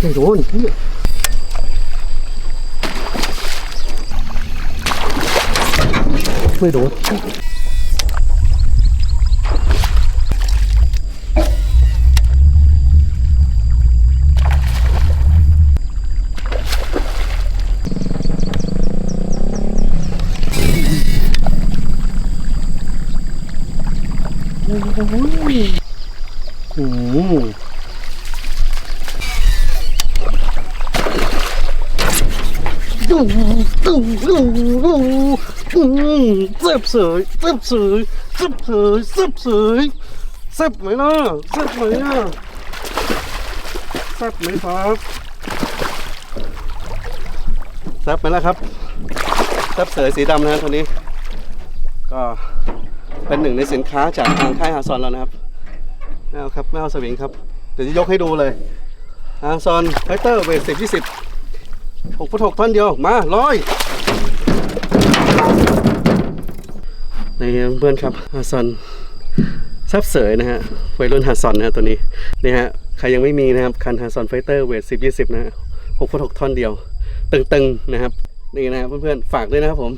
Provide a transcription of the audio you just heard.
ไม่โดนเหี้ย ไม่โดนอืมดูดูดูดูอืมเจ็บเสยเจ็บเสยเจ็บเสยเจ็บเสยเจ็บไหมล่ะเจ็บไหมอะเจ็บไหมครับเจ็บไหมล่ะครับเจ็บเสยสีดำนะฮะตัวนี้ ก็เป็นหนึ่งในสินค้าจากทางค่ายฮาซอนแล้วนะครับไม่เอาครับไม่เอาสวิงครับ เดี๋ยวจะยกให้ดูเลยอาซอนไฟเตอร์เวทสิบยี่สิบ หกฟุตหกท่อนเดียว มาร้อยในี่เพื่อนครับฮาซอนซับเสยนะฮะวัยรุ่นฮาซอนนะฮะตัวนี้นี่ฮะใครยังไม่มีนะครับ คันฮาซอนไฟเตอร์เวทสิบยี่สิบนะฮะหกฟุตหกท่อนเดียว ตึงๆนะครับนี่นะครับเพื่อนๆฝากด้วยนะครับผม